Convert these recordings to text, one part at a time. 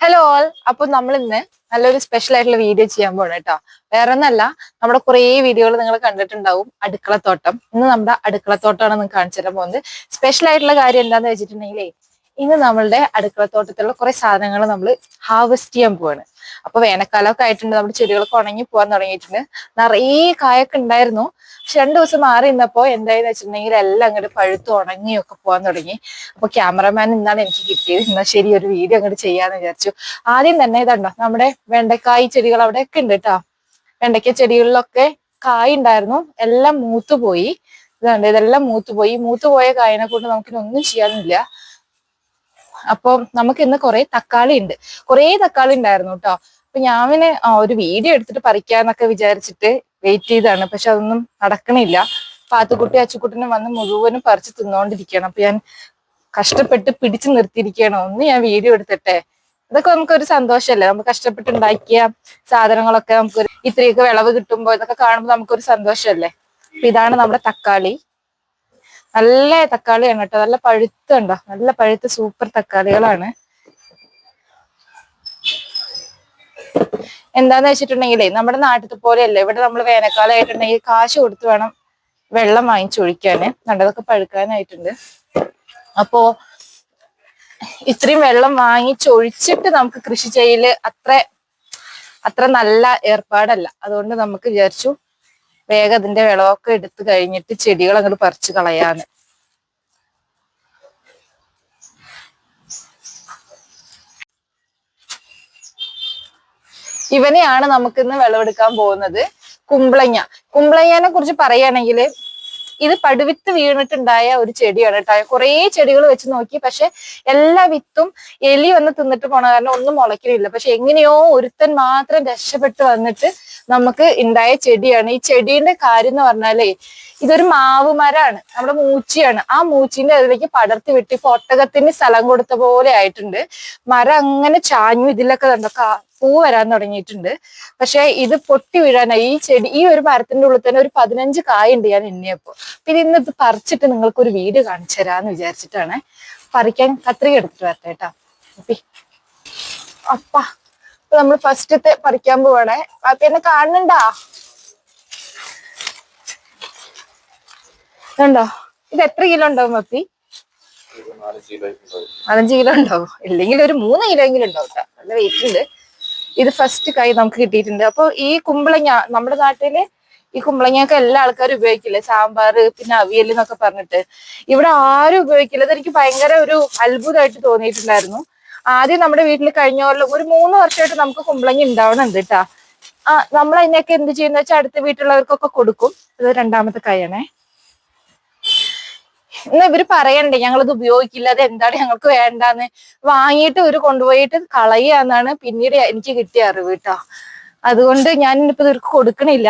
Hello all അപ്പൊ നമ്മൾ ഇന്ന് നല്ലൊരു സ്പെഷ്യൽ ആയിട്ടുള്ള വീഡിയോ ചെയ്യാൻ പോണ കേട്ടോ. വേറെ ഒന്നല്ല നമ്മുടെ കുറേ വീഡിയോകൾ നിങ്ങൾ കണ്ടിട്ടുണ്ടാവും. അടുക്കളത്തോട്ടം. ഇന്ന് നമ്മുടെ അടുക്കളത്തോട്ടമാണ് നിങ്ങൾക്ക് കാണിച്ചു തരാൻ പോകുന്നത്. സ്പെഷ്യൽ ആയിട്ടുള്ള കാര്യം എന്താന്ന് വെച്ചിട്ടുണ്ടെങ്കിലേ ഇന്ന് നമ്മളുടെ അടുക്കളത്തോട്ടത്തിലുള്ള കുറെ സാധനങ്ങൾ നമ്മൾ ഹാർവെസ്റ്റ് ചെയ്യാൻ പോവാണ്. അപ്പൊ വേനൽക്കാലമൊക്കെ ആയിട്ടുണ്ട്. നമ്മുടെ ചെടികളൊക്കെ ഉണങ്ങി പോകാൻ തുടങ്ങിയിട്ടുണ്ട്. നിറയെ കായൊക്കെ ഉണ്ടായിരുന്നു. പക്ഷെ രണ്ടു ദിവസം മാറി നിന്നപ്പോ എന്തായെന്ന് വെച്ചിട്ടുണ്ടെങ്കിൽ എല്ലാം അങ്ങോട്ട് പഴുത്ത് ഉണങ്ങിയൊക്കെ പോകാൻ തുടങ്ങി. അപ്പൊ ക്യാമറമാൻ ഇന്നാണ് എനിക്ക് കിട്ടിയത്. എന്നാൽ ശരി ഒരു വീഡിയോ അങ്ങോട്ട് ചെയ്യാന്ന് വിചാരിച്ചു. ആദ്യം തന്നെ ഇതുണ്ടോ? നമ്മുടെ വെണ്ടക്കായ് ചെടികൾ അവിടെ ഒക്കെ ഉണ്ട് കേട്ടോ വെണ്ടയ്ക്ക ചെടികളിലൊക്കെ കായ് ഉണ്ടായിരുന്നു. എല്ലാം മൂത്തുപോയി. ഇതുണ്ട് ഇതെല്ലാം മൂത്തുപോയി. മൂത്തുപോയ കായനെ കൊണ്ട് നമുക്കിനൊന്നും ചെയ്യാനില്ല. അപ്പൊ നമുക്ക് ഇന്ന് കുറെ തക്കാളി ഉണ്ട് കുറെ തക്കാളി ഉണ്ടായിരുന്നു കേട്ടോ അപ്പൊ ഞാൻ പിന്നെ ഒരു വീഡിയോ എടുത്തിട്ട് പറിക്കാന്നൊക്കെ വിചാരിച്ചിട്ട് വെയിറ്റ് ചെയ്താണ് പക്ഷെ അതൊന്നും നടക്കണില്ല. പാത്തുക്കുട്ടി അച്ചുക്കുട്ടിനെ വന്ന് മുഴുവനും പറിച്ച് തിന്നോണ്ടിരിക്കുകയാണ്. അപ്പൊ ഞാൻ കഷ്ടപ്പെട്ട് പിടിച്ചു നിർത്തിയിരിക്കുകയാണ്. ഒന്ന് ഞാൻ വീഡിയോ എടുത്തിട്ടെ. ഇതൊക്കെ നമുക്കൊരു സന്തോഷമല്ലേ നമുക്ക് കഷ്ടപ്പെട്ട് ഉണ്ടാക്കിയ സാധനങ്ങളൊക്കെ നമുക്ക് ഇത്രയൊക്കെ വിളവ് കിട്ടുമ്പോ ഇതൊക്കെ കാണുമ്പോൾ നമുക്കൊരു സന്തോഷമല്ലേ അപ്പൊ ഇതാണ് നമ്മുടെ തക്കാളി. നല്ല തക്കാളിയാണ് കേട്ടോ. നല്ല പഴുത്തുണ്ടോ നല്ല പഴുത്ത സൂപ്പർ തക്കാളികളാണ്. എന്താന്ന് വെച്ചിട്ടുണ്ടെങ്കിലേ നമ്മുടെ നാട്ടിലത്തെ പോലെയല്ല. ഇവിടെ നമ്മൾ വേനൽക്കാലമായിട്ടുണ്ടെങ്കിൽ കാശ് കൊടുത്ത് വേണം വെള്ളം വാങ്ങിച്ചൊഴിക്കാന് നല്ലതൊക്കെ പഴുക്കാനായിട്ടുണ്ട്. അപ്പോ ഇത്രയും വെള്ളം വാങ്ങിച്ചൊഴിച്ചിട്ട് നമുക്ക് കൃഷി ചെയ്യൽ അത്ര അത്ര നല്ല ഏർപ്പാടല്ല. അതുകൊണ്ട് നമുക്ക് വിചാരിച്ചു വേഗം അതിന്റെ വിളവൊക്കെ എടുത്തു കഴിഞ്ഞിട്ട് ചെടികൾ അങ്ങോട്ട് പറിച്ചു കളയാന്ന്. ഇവനെയാണ് നമുക്കിന്ന് വിളവെടുക്കാൻ പോകുന്നത് കുമ്പളങ്ങ. കുമ്പളങ്ങനെ കുറിച്ച് പറയുകയാണെങ്കിൽ ഇത് പടുവിത്ത് വീണിട്ടുണ്ടായ ഒരു ചെടിയാണ് കേട്ടോ. കുറേ ചെടികൾ വെച്ച് നോക്കി. പക്ഷെ എല്ലാ വിത്തും എലി വന്ന് തിന്നിട്ട് പോണ കാരണം ഒന്നും മുളയ്ക്കുന്നില്ല പക്ഷെ എങ്ങനെയോ ഒരുത്തൻ മാത്രം രക്ഷപ്പെട്ട് വന്നിട്ട് നമുക്ക് ഉണ്ടായ ചെടിയാണ്. ഈ ചെടീന്റെ കാര്യം എന്ന് പറഞ്ഞാലേ ഇതൊരു മാവ് മരമാണ് നമ്മുടെ മൂച്ചിയാണ്. ആ മൂച്ചിന്റെ അതിലേക്ക് പടർത്തി വിട്ട് ഇപ്പൊ ഒട്ടകത്തിന് സ്ഥലം കൊടുത്ത പോലെ ആയിട്ടുണ്ട്. മരം അങ്ങനെ ചാഞ്ഞു ഇതിലൊക്കെ കണ്ടോ? പൂ വരാൻ തുടങ്ങിയിട്ടുണ്ട്. പക്ഷെ ഇത് പൊട്ടി വീഴാനായി ഈ ചെടി ഈ ഒരു മരത്തിന്റെ ഉള്ളിൽ തന്നെ ഒരു പതിനഞ്ച് കായുണ്ട് ഞാൻ എണ്ണിയപ്പോ പിന്നെ ഇന്ന് ഇത് പറിച്ചിട്ട് നിങ്ങൾക്ക് ഒരു വീട് കാണിച്ചു തരാന്ന് വിചാരിച്ചിട്ടാണ്. പറിക്കാൻ കത്രിക എടുത്തിട്ട് വരട്ടെ കേട്ടാ. അപ്പ. നമ്മൾ ഫസ്റ്റത്തെ പറിക്കാൻ പോവാണേ. അപ്പൊ എന്നെ കാണുന്നുണ്ടാ? ഉണ്ടോ ഇത് എത്ര കിലോ ഉണ്ടാവും അപ്പി? നാലഞ്ച് കിലോ ഉണ്ടാവും. ഇല്ലെങ്കിൽ ഒരു മൂന്ന് കിലോ എങ്കിലും ഉണ്ടാവും. നല്ല വെയിറ്റ് ഉണ്ട്. ഇത് ഫസ്റ്റ് കൈ നമുക്ക് കിട്ടിയിട്ടുണ്ട്. അപ്പൊ ഈ കുമ്പളങ്ങ നമ്മുടെ നാട്ടിൽ ഈ കുമ്പളങ്ങയൊക്കെ എല്ലാ ആൾക്കാരും ഉപയോഗിക്കില്ലേ? സാമ്പാർ പിന്നെ അവിയൽ എന്നൊക്കെ പറഞ്ഞിട്ട്. ഇവിടെ ആരും ഉപയോഗിക്കില്ല. അതെനിക്ക് ഭയങ്കര ഒരു അത്ഭുതമായിട്ട് തോന്നിയിട്ടുണ്ടായിരുന്നു. ആദ്യം നമ്മുടെ വീട്ടിൽ കഴിഞ്ഞ കൊല്ലം ഒരു മൂന്ന് വർഷമായിട്ട് നമുക്ക് കുമ്പളങ്ങ ഉണ്ടാവണുണ്ട് കേട്ടാ ആ നമ്മൾ അതിനൊക്കെ എന്ത് ചെയ്യുന്ന വെച്ചാൽ അടുത്ത വീട്ടിലുള്ളവർക്കൊക്കെ കൊടുക്കും. ഇത് രണ്ടാമത്തെ കൈയാണേ. ഇന്ന് ഇവർ പറയണ്ടേ ഞങ്ങളിത് ഉപയോഗിക്കില്ല അത് എന്താണ് ഞങ്ങൾക്ക് വേണ്ടാന്ന്. വാങ്ങിയിട്ട് ഇവർ കൊണ്ടുപോയിട്ട് കളയുക എന്നാണ് പിന്നീട് എനിക്ക് കിട്ടിയ അറിവ് കേട്ടോ അതുകൊണ്ട് ഞാൻ ഇനിയിപ്പോ ഇവർക്ക് കൊടുക്കണില്ല.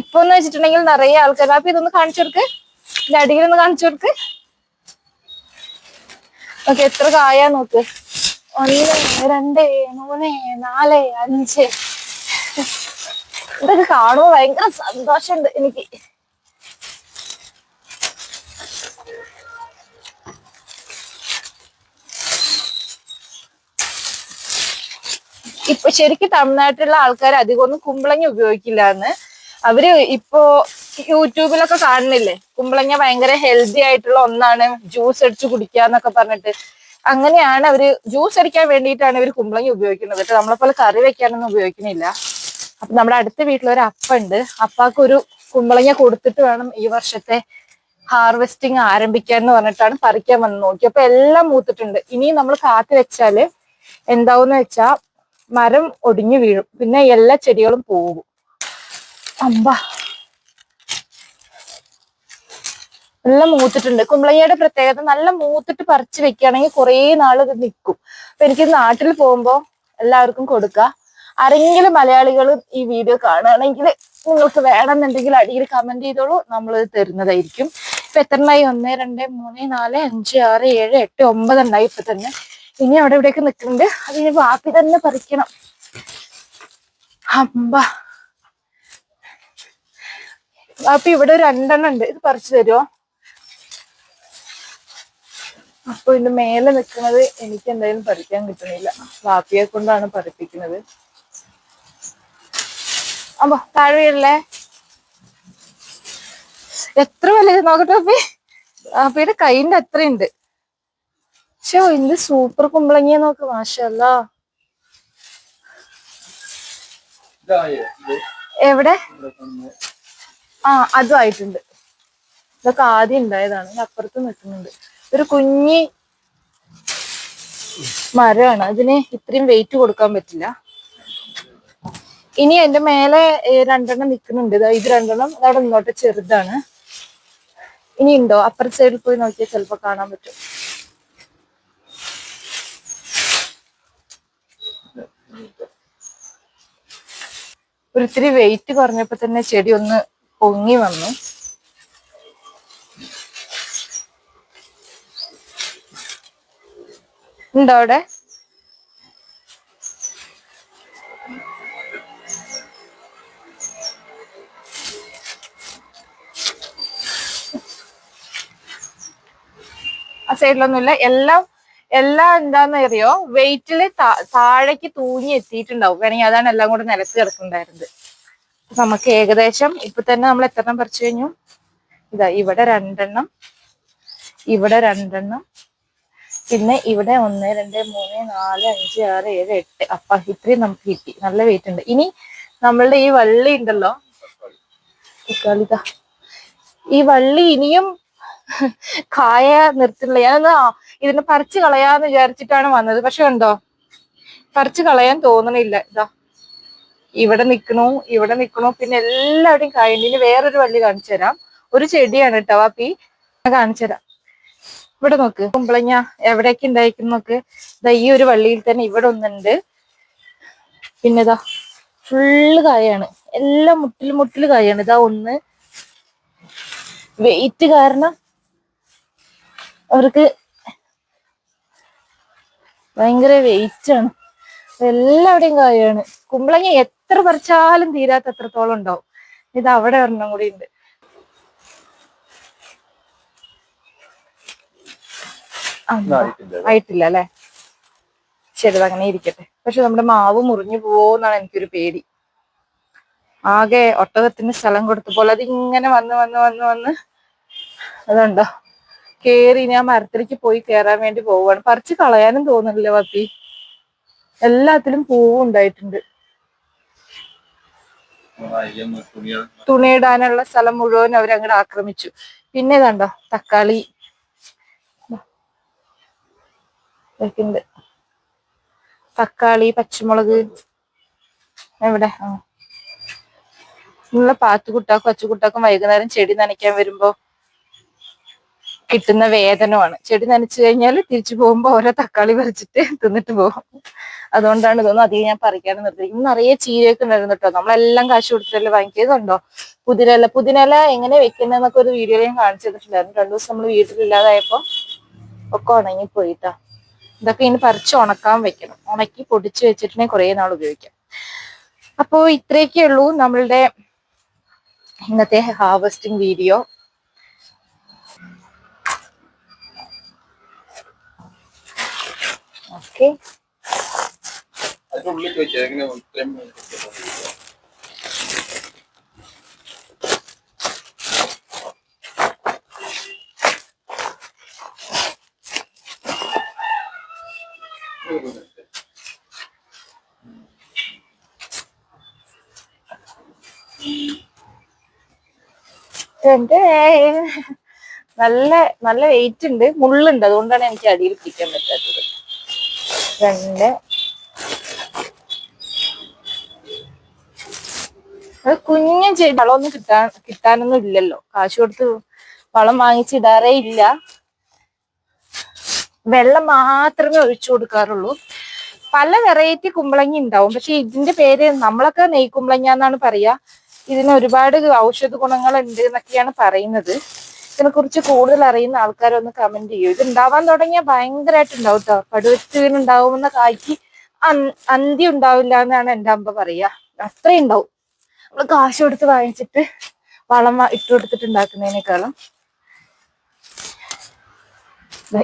ഇപ്പൊ എന്ന് വെച്ചിട്ടുണ്ടെങ്കിൽ നിറയെ ആൾക്കാർ അപ്പൊ ഇതൊന്ന് കാണിച്ചു കൊടുക്ക്. ഇതിന്റെ അടിയിലൊന്ന് കാണിച്ചു കൊടുക്ക്. ഓക്കെ എത്ര കായ നോക്ക്. ഒന്ന് രണ്ട് മൂന്ന് നാല് അഞ്ച്. ഇതൊക്കെ കാണുമ്പോ ഭയങ്കര സന്തോഷമുണ്ട് എനിക്ക്. ഇപ്പൊ ശരിക്കും തമിഴ്നാട്ടിലുള്ള ആൾക്കാർ അധികം ഒന്നും കുമ്പളങ്ങ ഉപയോഗിക്കില്ല എന്ന് അവർ ഇപ്പോ യൂട്യൂബിലൊക്കെ കാണുന്നില്ലേ? കുമ്പളങ്ങ ഭയങ്കര ഹെൽത്തി ആയിട്ടുള്ള ഒന്നാണ്. ജ്യൂസ് അടിച്ച് കുടിക്കുക എന്നൊക്കെ പറഞ്ഞിട്ട്. അങ്ങനെയാണ് അവർ ജ്യൂസ് അടിക്കാൻ വേണ്ടിയിട്ടാണ് ഇവർ കുമ്പളങ്ങ ഉപയോഗിക്കുന്നത് കേട്ടോ. നമ്മളെപ്പോലെ കറി വെക്കാനൊന്നും ഉപയോഗിക്കുന്നില്ല. അപ്പൊ നമ്മുടെ അടുത്ത വീട്ടിലൊരു അപ്പ ഉണ്ട്. അപ്പാക്ക് ഒരു കുമ്പളങ്ങ കൊടുത്തിട്ട് വേണം ഈ വർഷത്തെ ഹാർവെസ്റ്റിംഗ് ആരംഭിക്കാൻ എന്ന് പറഞ്ഞിട്ടാണ് പറിക്കാൻ വന്ന് നോക്കി അപ്പൊ എല്ലാം മൂത്തിട്ടുണ്ട്. ഇനിയും നമ്മൾ കാത്തി വെച്ചാൽ എന്താവെന്ന് വെച്ചാ മരം ഒടിഞ്ഞു വീഴും. പിന്നെ എല്ലാ ചെടികളും പോകും. അമ്പ. നല്ല മൂത്തിട്ടുണ്ട്. കുമ്പളങ്ങയുടെ പ്രത്യേകത നല്ല മൂത്തിട്ട് പറിച്ചു വെക്കുകയാണെങ്കിൽ കുറേ നാൾ ഇത് നിൽക്കും. അപ്പൊ എനിക്ക് നാട്ടിൽ പോകുമ്പോ എല്ലാവർക്കും കൊടുക്കുക. ആരെങ്കിലും മലയാളികൾ ഈ വീഡിയോ കാണുകയാണെങ്കിൽ നിങ്ങൾക്ക് വേണമെന്നുണ്ടെങ്കിൽ അടിയിൽ കമന്റ് ചെയ്തോളൂ. നമ്മൾ ഇത് തരുന്നതായിരിക്കും. ഇപ്പൊ എത്ര ഒന്ന് രണ്ട് മൂന്ന് നാല് അഞ്ച് ആറ് ഏഴ് എട്ട് ഒമ്പത് ഉണ്ടായി ഇപ്പൊ തന്നെ. ഇനി അവിടെ ഇവിടെയൊക്കെ നിൽക്കുന്നുണ്ട്. അതിന് വാപ്പി തന്നെ പറിക്കണം. അമ്പ. വാപ്പി ഇവിടെ രണ്ടെണ്ണം ഉണ്ട്. ഇത് പറിച്ചു തരുമോ അപ്പൊ ഇതിന്റെ മേലെ നിൽക്കുന്നത് എനിക്ക് എന്തായാലും പറിക്കാൻ കിട്ടണില്ല വാപ്പിയെ കൊണ്ടാണ് പറിപ്പിക്കുന്നത്. അമ്പോ താഴെയല്ലേ എത്ര വലുത് നോക്കട്ടെ അപ്പി അപ്പിയുടെ കൈന്റെ അത്രയുണ്ട്. ഷോ എന്ത് സൂപ്പർ കുമ്പളങ്ങിയ നോക്ക് മാഷല്ല എവിടെ? ആ അതും ആയിട്ടുണ്ട്. ഇതൊക്കെ ആദ്യം ഉണ്ടായതാണ് അപ്പുറത്ത് നിൽക്കുന്നുണ്ട്. ഒരു കുഞ്ഞി മരമാണ് അതിന് ഇത്രയും വെയിറ്റ് കൊടുക്കാൻ പറ്റില്ല. ഇനി എന്റെ മേലെ രണ്ടെണ്ണം നിൽക്കുന്നുണ്ട്. ഇത് രണ്ടെണ്ണം അവിടെ നിന്നോട്ടെ ചെറുതാണ്. ഇനി ഉണ്ടോ അപ്പുറത്തെ സൈഡിൽ പോയി നോക്കിയാൽ ചിലപ്പോ കാണാൻ പറ്റും. ഒരിത്തിരി വെയിറ്റ് കുറഞ്ഞപ്പോ തന്നെ ചെടി ഒന്ന് പൊങ്ങി വന്നു. ഉണ്ടോ അവിടെ? ആ സൈഡിലൊന്നുമില്ല എല്ലാം എല്ലാം എന്താന്ന് അറിയോ വെയിറ്റിൽ താഴേക്ക് തൂങ്ങി എത്തിയിട്ടുണ്ടാവും. വേണമെങ്കിൽ അതാണ് എല്ലാം കൂടെ നിലത്ത് കിടക്കുന്നുണ്ടായിരുന്നത്. നമുക്ക് ഏകദേശം ഇപ്പൊ തന്നെ നമ്മൾ എത്രണ്ണം പറിച്ചു കഴിഞ്ഞു? ഇതാ ഇവിടെ രണ്ടെണ്ണം. ഇവിടെ രണ്ടെണ്ണം. പിന്നെ ഇവിടെ ഒന്ന് രണ്ട് മൂന്ന് നാല് അഞ്ച് ആറ് ഏഴ് എട്ട്. അപ്പ ഇത്രയും നമുക്ക് കിട്ടി. നല്ല വെയിറ്റ് ഉണ്ട്. ഇനി നമ്മളുടെ ഈ വള്ളി ഉണ്ടല്ലോ. ഈ വള്ളി ഇനിയും കായ നിർത്തുന്നില്ല ഞാനൊന്ന് ഇതിന് പറിച്ചു കളയാന്ന് വിചാരിച്ചിട്ടാണ് വന്നത്. പക്ഷെ ഉണ്ടോ പറിച്ചു കളയാൻ തോന്നണില്ല. ഇതാ. ഇവിടെ നിക്കണു ഇവിടെ നിക്കണു. പിന്നെ എല്ലാവരുടെയും കായുണ്ട് ഇനി വേറൊരു വള്ളി കാണിച്ചു തരാം. ഒരു ചെടിയാണ് കേട്ടോ വാപ്പി കാണിച്ചു തരാം. ഇവിടെ നോക്ക്. കുമ്പളങ്ങ എവിടേക്ക് ഉണ്ടായിരിക്കും നോക്ക്. ഇതാ ഈ ഒരു വള്ളിയിൽ തന്നെ ഇവിടെ ഒന്നുണ്ട്. പിന്നെ ഇതാ ഫുള്ള് കായാണ്. എല്ലാം മുട്ടിൽ മുട്ടിൽ കായാണ്. ഇതാ ഒന്ന്. വെയിറ്റ് കാരണം അവർക്ക് ഭയങ്കര വെയിറ്റ് ആണ്. എല്ലാവിടെയും കായാണ്. കുമ്പളങ്ങ എത്ര പറിച്ചാലും തീരാത്ത എത്രത്തോളം ഉണ്ടാവും. ഇത് അവിടെ ഒരെണ്ണം കൂടി ഉണ്ട്. ആയിട്ടില്ല അല്ലെ? ശരി അങ്ങനെ ഇരിക്കട്ടെ. പക്ഷെ നമ്മുടെ മാവ് മുറിഞ്ഞു പോവോന്നാണ് എനിക്കൊരു പേടി. ആകെ ഒട്ടകത്തിന് സ്ഥലം കൊടുത്തപ്പോൾ അത് ഇങ്ങനെ വന്ന് വന്ന് വന്ന് വന്ന്. അതുണ്ടോ? കേറി ഞാൻ മരത്തിലേക്ക് പോയി കേറാൻ വേണ്ടി പോവുകയാണ്. പറിച്ച് കളയാനും തോന്നുന്നില്ല പപ്പി. എല്ലാത്തിലും പൂവും ഉണ്ടായിട്ടുണ്ട്. തുണിയിടാനുള്ള സ്ഥലം മുഴുവൻ അവരങ്ങോട്ട് ആക്രമിച്ചു. പിന്നെ കണ്ടോ? തക്കാളി. തക്കാളി പച്ചമുളക്. എവിടെ? ആ. നിങ്ങളെ പാത്തുകുട്ടാക്കും അച്ചുകുട്ടാക്കും വൈകുന്നേരം ചെടി നനയ്ക്കാൻ വരുമ്പോ കിട്ടുന്ന വേതനമാണ് ചെടി നനച്ചു കഴിഞ്ഞാൽ തിരിച്ചു പോകുമ്പോ ഓരോ തക്കാളി പറിച്ചിട്ട് തിന്നിട്ട് പോകും. അതുകൊണ്ടാണ് ഇതൊന്നും അധികം ഞാൻ പറിക്കാനും നിർത്തി ഇന്ന് നിറയെ ചീരയൊക്കെ ഉണ്ടായിരുന്നു കേട്ടോ. നമ്മളെല്ലാം കാശ് കൊടുത്തിട്ടല്ലേ വാങ്ങിക്കുന്നുണ്ടോ പുതിനല പുതിനല എങ്ങനെ വെക്കുന്നതെന്നൊക്കെ ഒരു വീഡിയോ ഞാൻ കാണിച്ചു തന്നിട്ടുണ്ടായിരുന്നു. രണ്ടു ദിവസം നമ്മൾ വീട്ടിലില്ലാതായപ്പോ ഒക്കെ ഉണങ്ങി ഉണങ്ങിപ്പോയിട്ടാ. ഇതൊക്കെ ഇനി പറിച്ച് ഉണക്കാൻ വെക്കണം. ഉണക്കി പൊടിച്ചു വെച്ചിട്ടുണ്ടെങ്കിൽ കുറേ നാൾ ഉപയോഗിക്കാം. അപ്പോൾ ഇത്രയൊക്കെ ഉള്ളൂ നമ്മളുടെ ഇന്നത്തെ ഹാർവസ്റ്റിംഗ് വീഡിയോ ഓക്കെ. നല്ല നല്ല വെയിറ്റ് ഉണ്ട്. മുള്ളുണ്ട്. അതുകൊണ്ടാണ് എനിക്ക് അടിയിൽ പിടിക്കാൻ പറ്റാത്തത്. രണ്ട്. അത് കുഞ്ഞു ചെടി വളമൊന്നും കിട്ടാൻ കിട്ടാനൊന്നും ഇല്ലല്ലോ. കാശ് കൊടുത്ത് വളം വാങ്ങിച്ചിടാറേ ഇല്ല. വെള്ളം മാത്രമേ ഒഴിച്ചു കൊടുക്കാറുള്ളൂ. പല വെറൈറ്റി കുമ്പളങ്ങി ഉണ്ടാവും. പക്ഷെ ഇതിന്റെ പേര് നമ്മളൊക്കെ നെയ് കുമ്പളങ്ങ എന്നാണ് പറയാ. ഇതിന് ഒരുപാട് ഔഷധ ഗുണങ്ങൾ ഉണ്ട് എന്നൊക്കെയാണ് പറയുന്നത്. ഇതിനെ കുറിച്ച് കൂടുതൽ അറിയുന്ന ആൾക്കാരൊന്ന് കമന്റ് ചെയ്യൂ. ഇത് ഉണ്ടാവാൻ തുടങ്ങിയാൽ ഭയങ്കരമായിട്ട് ഉണ്ടാവും കേട്ടോ പടുവത്ത് വീണുണ്ടാവുമെന്ന കായ്ക്ക് അന്- അന്തി ഉണ്ടാവില്ല എന്നാണ് എന്റെ അമ്മ പറയാ. അത്രയും ഉണ്ടാവും. നമ്മൾ കാശ് കൊടുത്ത് വാങ്ങിച്ചിട്ട് വളം ഇട്ട് കൊടുത്തിട്ട് ഉണ്ടാക്കുന്നതിനേക്കാളും.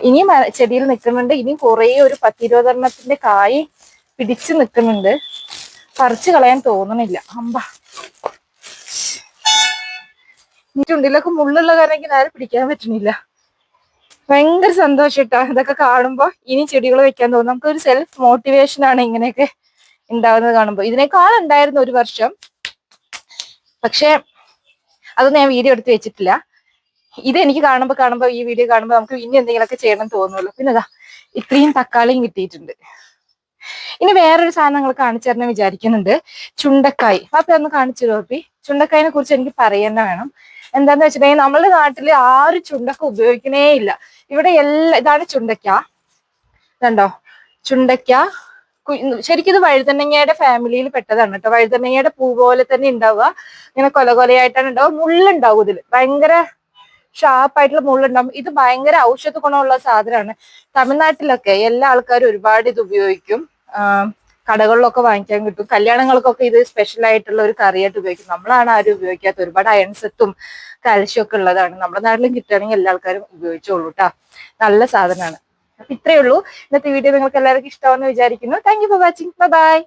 ഇനിയും ചെടിയിൽ നിൽക്കുന്നുണ്ട്. ഇനിയും കുറേ ഒരു പത്തിരുപതെണ്ണത്തിന്റെ കായ് പിടിച്ചു നിൽക്കുന്നുണ്ട്. പറിച്ചു കളയാൻ തോന്നണില്ല. അമ്പ. ചുണ്ടിലൊക്കെ മുള്ളുള്ള കാരണം എനിക്ക് നേരെ പിടിക്കാൻ പറ്റണില്ല ഭയങ്കര സന്തോഷം കേട്ടോ ഇതൊക്കെ കാണുമ്പോ ഇനി ചെടികൾ വെക്കാൻ തോന്നും. നമുക്കൊരു സെൽഫ് മോട്ടിവേഷൻ ആണ് ഇങ്ങനെയൊക്കെ ഉണ്ടാവുന്നത് കാണുമ്പോൾ ഇതിനേക്കാൾ ഉണ്ടായിരുന്നു ഒരു വർഷം. പക്ഷേ അതൊന്നും ഞാൻ വീഡിയോ എടുത്ത് വെച്ചിട്ടില്ല. ഇത് എനിക്ക് കാണുമ്പോൾ കാണുമ്പോൾ ഈ വീഡിയോ കാണുമ്പോൾ നമുക്ക് ഇനി എന്തെങ്കിലുമൊക്കെ ചെയ്യണം തോന്നുള്ളൂ പിന്നെ അതാ ഇത്രയും തക്കാളിയും കിട്ടിയിട്ടുണ്ട്. ഇനി വേറൊരു സാധനം നിങ്ങൾ കാണിച്ചു തരണം വിചാരിക്കുന്നുണ്ട്. ചുണ്ടക്കായ്. അപ്പൊ ഒന്ന് കാണിച്ചു തോപ്പി ചുണ്ടക്കായിനെ കുറിച്ച് എനിക്ക് പറയേണ്ട വേണം. എന്താന്ന് വെച്ചിട്ടുണ്ടെങ്കിൽ നമ്മുടെ നാട്ടിൽ ആരും ചുണ്ടക്ക ഉപയോഗിക്കണേ ഇല്ല. ഇവിടെ എല്ലാ ഇതാണ് ചുണ്ടക്ക. ഇതുണ്ടോ ചുണ്ടക്ക ശരിക്കും ഇത് വഴുതനങ്ങയുടെ ഫാമിലിയിൽ പെട്ടതാണ് കേട്ടോ. വഴുതനങ്ങയുടെ പൂ പോലെ തന്നെ ഉണ്ടാവുക. ഇങ്ങനെ കൊല കൊലയായിട്ടാണ് ഉണ്ടാവുക. മുള്ളുണ്ടാവും ഇതിൽ ഭയങ്കര ഷാർപ്പായിട്ടുള്ള മുള്ളുണ്ടാവും. ഇത് ഭയങ്കര ഔഷധ ഗുണമുള്ള സാധനമാണ്. തമിഴ്നാട്ടിലൊക്കെ എല്ലാ ആൾക്കാരും ഒരുപാട് ഇത് ഉപയോഗിക്കും. കടകളിലൊക്കെ വാങ്ങിക്കാൻ കിട്ടും. കല്യാണങ്ങൾക്കൊക്കെ ഇത് സ്പെഷ്യൽ ആയിട്ടുള്ള ഒരു കറിയായിട്ട് ഉപയോഗിക്കും. നമ്മളാണ് ആരും ഉപയോഗിക്കാത്ത ഒരുപാട് അയൺസത്തും കാൽഷ്യം ഒക്കെ ഉള്ളതാണ്. നമ്മുടെ നാട്ടിലും കിട്ടുകയാണെങ്കിൽ എല്ലാ ആൾക്കാരും ഉപയോഗിച്ചോളൂ കേട്ടോ നല്ല സാധനമാണ്. അപ്പൊ ഇത്രയേ ഉള്ളൂ. ഇന്നത്തെ വീഡിയോ നിങ്ങൾക്ക് എല്ലാവർക്കും ഇഷ്ടമാണെന്ന് വിചാരിക്കുന്നു. Thank you for watching bye